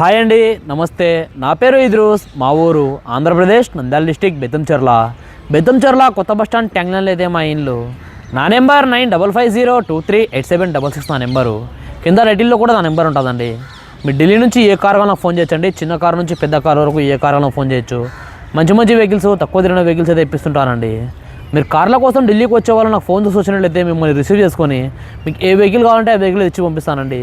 Hi అండి నమస్తే. నా పేరు ఇద్రూస్ మా ఊరు ఆంధ్రప్రదేశ్ నంద్యాల డిస్టిక్ బెత్తంచెర్ల బెత్తంచెర్ల కొత్త బస్ స్టాండ్ ట్యాంగ్లైన్లో అయితే మా ఇండ్లు నా number nine double five zero two three eight seven double six నా నెంబరు. కింద రెడ్డిల్లో కూడా నా నెంబర్ ఉంటుందండి. మీరు ఢిల్లీ నుంచి ఏ కార్ నాకు ఫోన్ చేయొచ్చండి. చిన్న కార్ నుంచి పెద్ద కార్ వరకు ఏ కార్ నాకు ఫోన్ చేయొచ్చు. మంచి మంచి వెహికల్స్ తక్కువ తిరిగిన వెహికల్స్ అయితే ఇప్పిస్తుంటానండి. మీరు కార్ల కోసం ఢిల్లీకి వచ్చే వాళ్ళు నాకు ఫోన్ చూసి వచ్చినట్లయితే మిమ్మల్ని రిసీవ్ చేసుకొని మీకు ఏ వెహికల్ కావాలంటే ఆ వెహికల్ ఇచ్చి పంపిస్తానండి.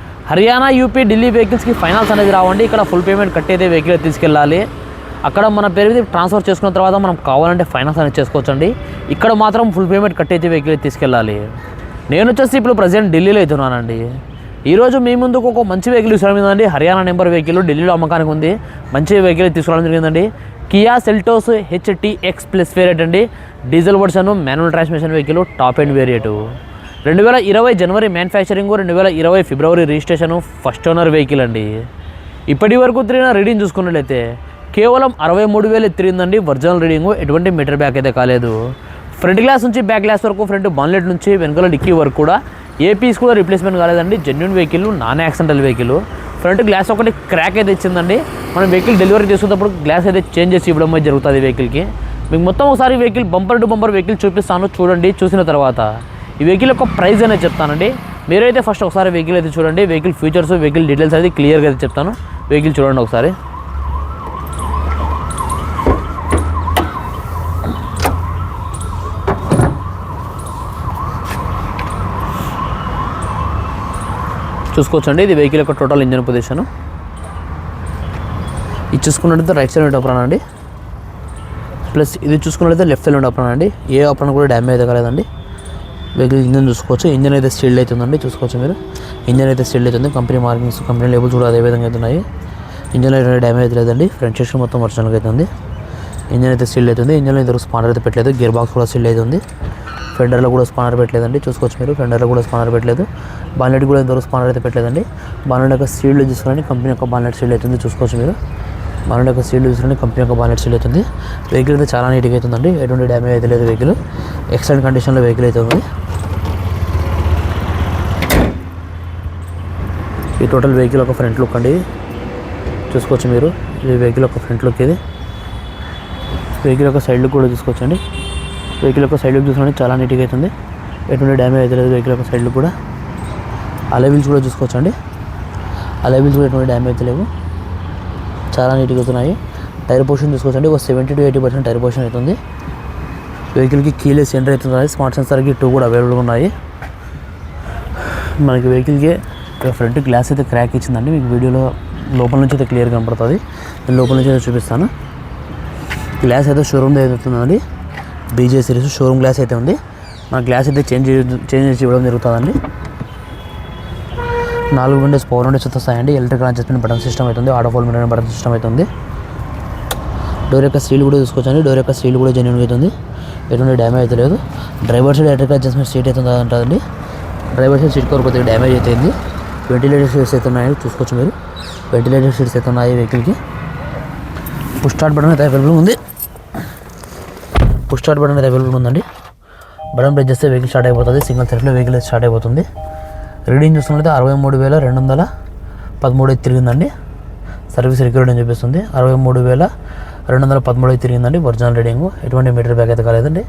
హర్యానా యూపీ ఢిల్లీ వెహికల్స్కి ఫైనాన్స్ అనేది రావండి. ఇక్కడ ఫుల్ పేమెంట్ కట్టేదే వెహికల్ తీసుకెళ్ళాలి. అక్కడ మన పేరు మీద ట్రాన్స్ఫర్ చేసుకున్న తర్వాత మనం కావాలంటే ఫైనాన్స్ అనేది చేసుకోవచ్చండి. ఇక్కడ మాత్రం ఫుల్ పేమెంట్ కట్టేది వెహికల్ తీసుకెళ్ళాలి. నేను వచ్చేసి ఇప్పుడు ప్రజెంట్ ఢిల్లీలో అవుతున్నానండి ఈరోజు మీ ముందుకు ఒక మంచి వెహికల్ తీసుకురావడం హర్యానా నెంబర్ వెహికల్ ఢిల్లీలో అమ్మకానికి ఉంది. మంచి వెహికల్ తీసుకురావడం జరిగిందండి. Kia Seltos HTX plus variant అండి. Diesel version manual transmission vehicle top end variant రెండు వేల ఇరవై జనవరి మ్యానుఫ్యాక్చరింగ్ రెండు వేల ఇరవై February registration first owner vehicle అండి. ఇప్పటి వరకు తిరిగిన రీడింగ్ చూసుకున్నట్లయితే కేవలం అరవై మూడు వేలు తిరిగిందండి ఒరిజినల్ రీడింగ్. ఎటువంటి మీటర్ బ్యాక్ అయితే కాలేదు. ఫ్రంట్ గ్లాస్ నుంచి బ్యాక్ గ్లాస్ వరకు ఫ్రంట్ బాన్లెట్ నుంచి వెనకాల డిక్కీ వరకు కూడా ఏ పీస్ కూడా రిప్లేస్మెంట్ కాలేదండి. Genuine vehicle non accidental vehicle. Front glass ఒకటి క్రాక్ అయితే ఇచ్చిందండి. మనం వెహికల్ డెలివరీ చేసుకున్నప్పుడు గ్లాస్ అయితే చేంజ్ చేసి ఇవ్వడం జరుగుతుంది వెహికల్కి. మీకు మొత్తం ఒకసారి vehicle bumper to bumper vehicle చూపిస్తాను. చూడండి చూసిన తర్వాత. ఈ వెహికల్ యొక్క ప్రైస్ అనేది చెప్తానండి. మీరైతే ఫస్ట్ ఒకసారి వెహికల్ అయితే చూడండి. వెహికల్ ఫీచర్స్ వెహికల్ డీటెయిల్స్ అయితే క్లియర్గా అయితే చెప్తాను. వెహికల్ చూడండి ఒకసారి. చూసుకోవచ్చండి. ఇది వెహికల్ యొక్క టోటల్ ఇంజన్ పొజిషన్ ఇది చూసుకున్నట్లయితే రైట్ సైడ్ ఉండే అప్రాన్ అండి. ప్లస్ ఇది చూసుకున్నట్లయితే లెఫ్ట్ సైడ్ ఉండే అప్రాన్ అండి. ఏ అప్రాన్ కూడా డ్యామేజ్ అయితే కాలేదండి. వెహికల్ ఇంజన్ చూసుకోవచ్చు. ఇంజన్ అయితే స్టీల్ అయితే ఉందండి చూసుకోవచ్చు మీరు. ఇంజన్ అయితే స్టీల్డ్ అవుతుంది కంపెనీ మార్కింగ్స్ కంపెనీ లేబుల్స్ కూడా అదే విధంగా అయితే ఉన్నాయి. ఇంజన్ అయితే డ్యామేజ్ అయితే లేదండి. ఫ్రంట్ సెక్షన్ మొత్తం ఒరిజినల్గా ఉంది. ఇంజన్ అయితే స్టీల్ అవుతుంది ఇంజన్లో ఇద్దరు స్పానర్ అయితే పెట్టలేదు. గేర్ బాక్స్ కూడా స్టీల్ అవుతుంది ఫెండర్లో కూడా స్పానర్ పెట్టలేదండి. చూసుకోవచ్చు మీరు. ఫెండర్లో కూడా స్పానర్ పెట్టలేదు. బాన్లెట్ కూడా ఇంతవరకు స్పానర్ అయితే పెట్టలేదండి. బాన్లెట్ యొక్క సీల్డ్ చూసుకొని కంపెనీ యొక్క బాన్లెట్ సీల్డ్ అవుతుంది చూసుకోవచ్చు మీరు. బాన్లెట్ యొక్క సీల్డ్ చూసుకొని కంపెనీ యొక్క బాన్లెట్ సీల్డ్ అవుతుంది వెహికల్ అయితే చాలా నీట్గా అవుతుందండి ఎటువంటి డ్యామేజ్ అయితే లేదు వెహికల్. ఎక్సలెంట్ కండిషన్లో వెహికల్ అయితే ఉంది. ఈ టోటల్ వెహికల్ ఒక ఫ్రంట్ లుక్ అండి. చూసుకోవచ్చు మీరు. ఇది వెహికల్ ఒక ఫ్రంట్ లుక్ ఇది. వెహికల్ యొక్క సైడ్ లుక్ కూడా చూసుకోవచ్చండి. వెహికల్ యొక్క సైడ్ లుక్ చూసుకోండి చాలా నీట్గా అవుతుంది ఎటువంటి డ్యామేజ్ అయితే లేదు వెహికల్ యొక్క సైడ్ లుక్ కూడా. అలవిల్స్ కూడా చూసుకోవచ్చండి. అలవిల్స్ కూడా ఎటువంటి డ్యామేజ్ అయితే లేవు. చాలా నీట్గా అవుతున్నాయి టైర్ పోర్షన్ చూసుకోవచ్చండి. ఒక seventy to eighty percent tyre portion అవుతుంది వెహికల్కి కీలే సెంటర్ అవుతుంది స్మార్ట్ సెన్సర్కి టూ కూడా అవైలబుల్గా ఉన్నాయి. మనకి వెహికల్కి ఫ్రంట్ గ్లాస్ అయితే క్రాక్ ఇచ్చిందండి. మీకు వీడియోలో లోపల నుంచి అయితే క్లియర్ కనపడుతుంది. నేను లోపల నుంచి అయితే చూపిస్తాను. గ్లాస్ అయితే షోరూమ్ అవుతుందండి బీజే సిరీస్ షోరూమ్ గ్లాస్ అయితే ఉంది. మన గ్లాస్ అయితే చేంజ్ చేంజ్ చేసి ఇవ్వడం జరుగుతుందండి. నాలుగు విండోస్ పవర్ విండోస్ వస్తాయండి. ఎలక్ట్రికల్ అడ్జస్ట్మెంట్ బటన్ సిస్టమ్ అవుతుంది auto fold mirror button system అవుతుంది డోర్ యొక్క స్టీల్ కూడా చూసుకోవచ్చండి. డోర్ యొక్క స్టీల్ కూడా జెన్యున్ అవుతుంది ఎటువంటి డ్యామేజ్ అయితే లేదు. Driver side electrical adjustment seat అయితే ఉంటుందండి డ్రైవర్ సైడ్ సీట్ కొరకు కొద్దిగా డ్యామేజ్ అవుతుంది వెంటిలేటర్ సీట్స్ అయితే ఉన్నాయి చూసుకోవచ్చు మీరు. వెంటిలేటర్ సీట్స్ అయితే ఉన్నాయి వెహికల్కి పుష్ స్టార్ట్ బటన్ అయితే అవైలబుల్ ఉంది. పుష్ స్టార్ట్ బటన్ అయితే అవైలబుల్ ఉందండి. బటన్ ప్రెస్ చేస్తే వెహికల్ స్టార్ట్ అయిపోతుంది. సింగిల్ సెల్ఫ్లో వెహికల్ స్టార్ట్ అయిపోతుంది. రీడింగ్ చూసుకున్నట్లయితే అరవై మూడు వేల రెండు వందల పదమూడు అయితే తిరిగిందండి. సర్వీస్ రికార్డ్ అని చూపిస్తుంది అరవై మూడు వేల రెండు వందల పదమూడు అయితే తిరిగిందండి ఒరిజినల్ రీడింగ్ ఎటువంటి మీటర్ బ్యాక్ అయితే కాలేదండి.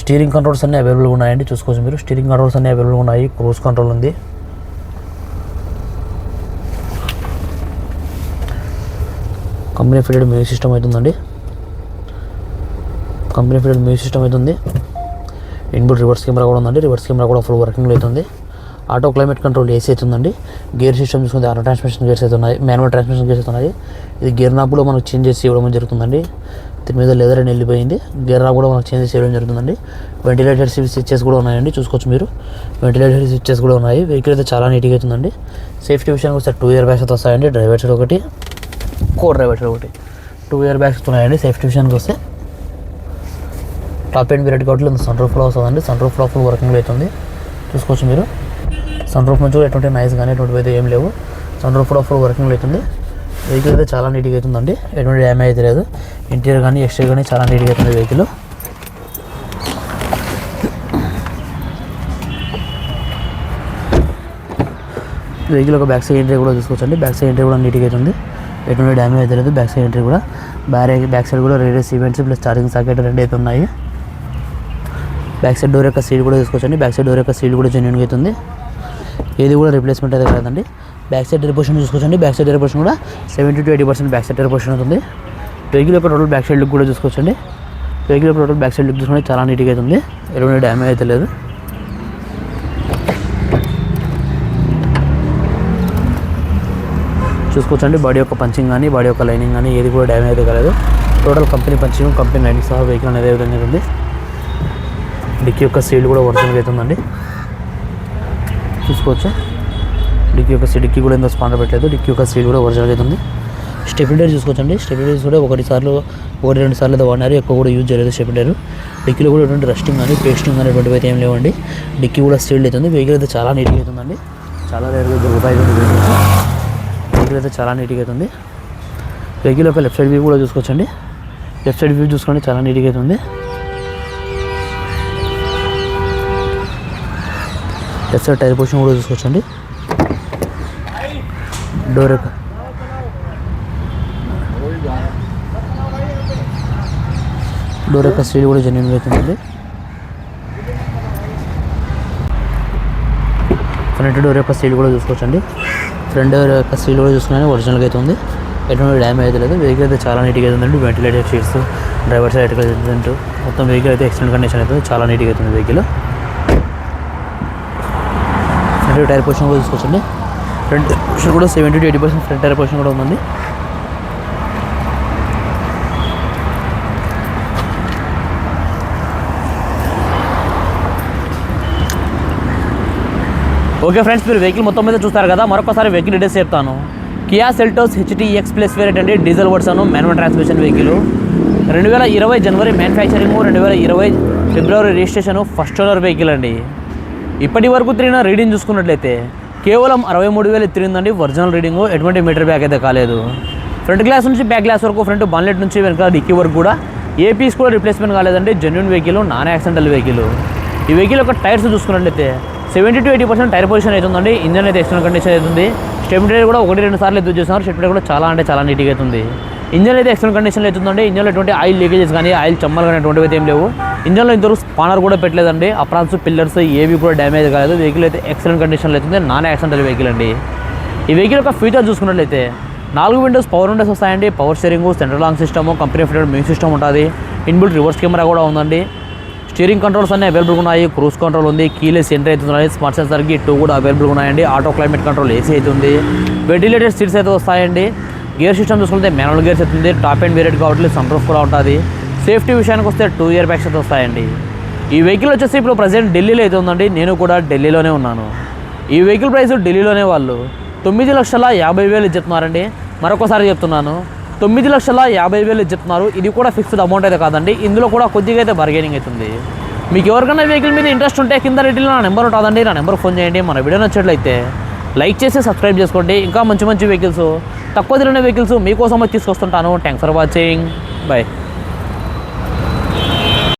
స్టీరింగ్ కంట్రోల్స్ అన్నీ అవైలబుల్గా ఉన్నాయండి. చూసుకోవచ్చు మీరు. స్టీరింగ్ కంట్రోల్స్ అన్నీ అవైలబుల్గా ఉన్నాయి. క్రూజ్ కంట్రోల్ ఉంది. కంపెనీ ఫిటెడ్ మ్యూజిక్ సిస్టమ్ అవుతుందండి కంపెనీ ఫిటెడ్ మ్యూజిక్ సిస్టమ్ అవుతుంది ఇన్బుల్ రివర్స్ కెమెరా కూడా ఉందండి. రివర్స్ కెమెరా కూడా ఫుల్ వర్కింగ్లో అవుతుంది ఆటో క్లైమేట్ కంట్రోల్ ఏసీ అవుతుందండి గేర్ సిస్టమ్ చూసుకుంటే ఆటో ట్రాన్స్మిషన్ గేర్స్ అయితే ఉన్నాయి. మాన్యువల్ ట్రాన్స్మిషన్ గేర్స్ అవుతున్నాయి ఉన్నాయి. ఇది గేర్ నాపులో మనకు చేంజ్ చేసి ఇవ్వడం జరుగుతుందండి. దీని మీద లెదర్ అని వెళ్ళిపోయింది. గేర్ గెర్రా కూడా మనకు చేంజ్ చేయడం జరుగుతుందండి. వెంటిలేటర్ స్విచ్చెస్ కూడా ఉన్నాయండి. చూసుకోవచ్చు మీరు. వెంటిలేటర్ స్విచ్చెస్ కూడా ఉన్నాయి. వెహికల్ అయితే చాలా నీట్గా అవుతుందండి సేఫ్టీ విషయానికి వస్తే టూ ఇయర్ బ్యాగ్స్ అయితే వస్తాయండి. డ్రైవర్ సైడ్ ఒకటి. కోర్ డ్రైవర్ ఒకటి. టూ ఇయర్ బ్యాగ్స్ ఉన్నాయండి సేఫ్టీ విషయానికి వస్తే టాప్ ఎండ్ బిరెడ్ కాబట్టి సన్ రూఫ్లో వస్తుందండి. సన్ రూఫ్లో ఫుల్ వర్కింగ్ అవుతుంది. చూసుకోవచ్చు మీరు. సన్ రూఫ్ నుంచి కూడా ఎటువంటి నైస్ కానీ ఎటువంటి అయితే ఏం లేవు. సన్ రూఫ్లో ఫుల్ వర్కింగ్ అవుతుంది. వెహికల్ అయితే చాలా నీట్గా అవుతుందండి. ఎటువంటి డ్యామేజ్ అయితే లేదు. ఇంటీరియర్ కానీ ఎక్స్టీరియర్ కానీ చాలా నీట్గా అవుతుంది వెహికల్ వెహికల్ ఒక బ్యాక్ సైడ్ ఎంట్రీ కూడా చూసుకోవచ్చండి. బ్యాక్ సైడ్ ఎంట్రీ కూడా నీట్గా అవుతుంది. ఎటువంటి డ్యామేజ్ అయితే లేదు. బ్యాక్ సైడ్ ఎంట్రీ కూడా. బ్యారే బ్యాక్ సైడ్ కూడా రేడియస్ ఈవెంట్స్ ప్లస్ ఛార్జింగ్ సాకెట్ రెండు అయితే ఉన్నాయి. బ్యాక్ సైడ్ డోర్ యొక్క సీల్ కూడా తీసుకోవచ్చండి బ్యాక్ సైడ్ డోర్ యొక్క సీల్ కూడా జెన్యున్గా అవుతుంది. ఏది కూడా రిప్లేస్మెంట్ అయితే కాదండి. బ్యాక్ సైడ్ డెర్ పొజిషన్ చూసుకోవచ్చండి. బ్యాక్ సైడ్ డెర్ కూడా seventy to eighty percent back side der position ఉంటుంది వెహికల్ యొక్క టోటల్ బ్యాక్ సైడ్ లుక్ కూడా చూసుకోవచ్చండి. వెహికల్ యొక్క టోటల్ బ్యాక్ సైడ్ లుక్ చూసుకుంటే చాలా నీట్గా అవుతుంది. ఎటువంటి డ్యామేజ్ అయితే లేదు. చూసుకోవచ్చండి. బాడీ యొక్క పంచింగ్ కానీ బాడీ యొక్క లైనింగ్ కానీ ఏది కూడా డ్యామేజ్ అయితే కాలేదు. Total company punching company lining సహా వెహికల్ అనేది విధంగా ఉంది. డిక్కీ యొక్క సీల్ కూడా ఒరిజినల్ అవుతుందండి చూసుకోవచ్చు? డిక్కీ యొక్క సీల్ డిక్కీ కూడా ఎంత స్పాండర్ పెట్టలేదు. డిక్కీ యొక్క సీల్ కూడా ఒరిజినల్ అవుతుంది స్టెబిలైజర్ చూసుకోవచ్చండి. స్టెబిలైజర్ కూడా ఒకటి సార్లు ఒకటి రెండు సార్లు అయితే వాడినారు. ఎక్కువ కూడా యూజ్ చేయలేదు స్టెబిలైజర్ డిక్కీలో కూడా ఎటువంటి రస్టింగ్ కానీ పేస్టింగ్ కానీ ఎటువంటివి అయితే ఏం లేవండి. డిక్కీ కూడా స్టీల్ అవుతుంది వెహికల్ అయితే చాలా నీట్గా అవుతుందండి చాలా రేరుగా దొరుకుతాయి. వెహికల్ అయితే చాలా నీట్గా అవుతుంది వెహికల్ యొక్క లెఫ్ట్ సైడ్ వ్యూ కూడా చూసుకోవచ్చండి. లెఫ్ట్ సైడ్ వ్యూ చూసుకోండి చాలా నీట్గా అవుతుంది లెఫ్ట్ సైడ్ టైర్ పొజిషన్ కూడా చూసుకోవచ్చండి. డోర్ యొక్క డోర్ యొక్క స్టీల్ కూడా జెన్యున్గా అవుతుందండి. ఫ్రంట్ డోర్ యొక్క స్టీల్ కూడా చూసుకోవచ్చండి. ఫ్రంట్ యొక్క సీల్ కూడా చూసుకున్నాను ఒరిజినల్గా అయితే ఉంది ఎటువంటి డ్యామేజ్ అయితే లేదు. వెహికల్ అయితే చాలా నీట్గా అవుతుందండి వెంటిలేటర్ చేస్తూ డ్రైవర్ సైడ్ అటెంట్ మొత్తం వెహికల్ అయితే ఎక్సలెంట్ కండిషన్ అవుతుంది చాలా నీట్గా అవుతుంది వెహికల్ ఫ్రంట్ టైర్ పొజిషన్ కూడా చూసుకోవచ్చండి. ఫ్రంట్ పొజిషన్ కూడా seventy to eighty percent front tyre position కూడా ఉందండి. ఓకే ఫ్రెండ్స్ మీరు వెహికల్ మొత్తం మీద చూస్తారు కదా మరొకసారి వెహికల్ డీటెయిల్స్ చెప్తాను. Kia Seltos HTX plus variant అండి diesel version manual transmission vehicle రెండు వేల ఇరవై జనవరి మ్యానుఫ్యాక్చరింగ్ రెండు వేల ఇరవై February registration first owner vehicle అండి. ఇప్పటి వరకు తిరిగిన రీడింగ్ చూసుకున్నట్లయితే కేవలం అరవై మూడు వేలు తిరిగిందండి ఒరిజినల్ రీడింగ్ ఎటువంటి మీటర్ బ్యాక్ అయితే కాలేదు. ఫ్రంట్ గ్లాస్ నుంచి బ్యాక్ గ్లాస్ వరకు ఫ్రంట్ బాన్లెట్ నుంచి వెనక డిక్కీ వరకు కూడా. ఏ పీస్ కూడా రిప్లేస్మెంట్ కాలేదండి genuine vehicle non accidental vehicle ఈ వెహికల్ యొక్క టైర్స్ చూసుకున్నట్లయితే seventy to eighty percent tyre position అవుతుందండి ఇంజన్ అయితే ఎక్స్టర్నల్ కండిషన్ అవుతుంది స్టెబిలిటీ కూడా ఒకటి రెండు సార్లు ఎదురు చేస్తున్నారు. స్టెబిలిటీ కూడా చాలా అంటే చాలా నీట్గా అవుతుంది ఇంజన్ అయితే ఎక్స్టర్నల్ కండిషన్లో అవుతుందండి ఇంజన్లో ఎటువంటి ఆయిల్ లీకేజెస్ కానీ ఆయిల్ చమ్మలు కానీ ఎటువంటివి అయితే ఏం లేవు. ఇంజన్లో ఇంతవరకు స్పానర్ కూడా పెట్టలేదండి. అప్రాన్స్ పిల్లర్స్ ఏవి కూడా డ్యామేజ్ కాలేదు. వెహికల్ అయితే ఎక్సలెంట్ కండిషన్లో అవుతుంది నాన్ యాక్సిడెంటల్ వెహికల్ అండి. ఈ వెహికల్ యొక్క ఫీచర్ చూసుకున్నట్లయితే నాలుగు విండోస్ పవర్ విండోస్ వస్తాయండి. Power steering central lock system company fitted music system ఉంటుంది. ఇన్బుల్ట్ రివర్స్ కెమెరా కూడా ఉందండి. స్టీరింగ్ కంట్రోల్స్ అన్ని అవైలబుల్గా ఉన్నాయి. క్రూజ్ కంట్రోల్ ఉంది. కీలెస్ ఎంటర్ అవుతున్నాయి స్మార్ట్ సెన్సర్కి టూ కూడా అవైలబుల్గా ఉన్నాయండి. ఆటో క్లైమేట్ కంట్రోల్ ఏసీ అవుతుంది వెంటిలేటెడ్ సీట్స్ అయితే వస్తాయండి. గేర్ సిస్టమ్ చూసుకుంటే మాన్యువల్ గేర్స్ అవుతుంది టాప్ అండ్ వేరియట్ కాబట్టి సన్ కూడా ఉంటుంది. సేఫ్టీ విషయానికి వస్తే టూ ఇయర్ బ్యాగ్స్ అయితే వస్తాయండి. ఈ వెహికల్ వచ్చేసి ఇప్పుడు ప్రజెంట్ ఢిల్లీలో అయితే ఉందండి. నేను కూడా ఢిల్లీలోనే ఉన్నాను. ఈ వెహికల్ ప్రైస్ ఢిల్లీలోనే వాళ్ళు తొమ్మిది లక్షల యాభై వేలు చెప్తున్నారండి. మరొకసారి చెప్తున్నాను. తొమ్మిది లక్షల యాభై వేలు చెప్తున్నారు. ఇది కూడా ఫిక్స్డ్ అమౌంట్ అయితే కాదండి. ఇందులో కూడా కొద్దిగా అయితే బార్గెనింగ్ అవుతుంది. మీకు ఎవరికైనా వెహికల్ మీద ఇంట్రెస్ట్ ఉంటే కింద రేటిలో నా నెంబర్ ఉంటుందండి. నా నెంబర్ ఫోన్ చేయండి. మన వీడియో నచ్చట్లయితే లైక్ చేసి సబ్స్క్రైబ్ చేసుకోండి. ఇంకా మంచి మంచి వెహికల్స్ తక్కువ తిరిగిన వెహికల్స్ మీకోసం వచ్చి తీసుకొస్తుంటాను. Thanks for watching bye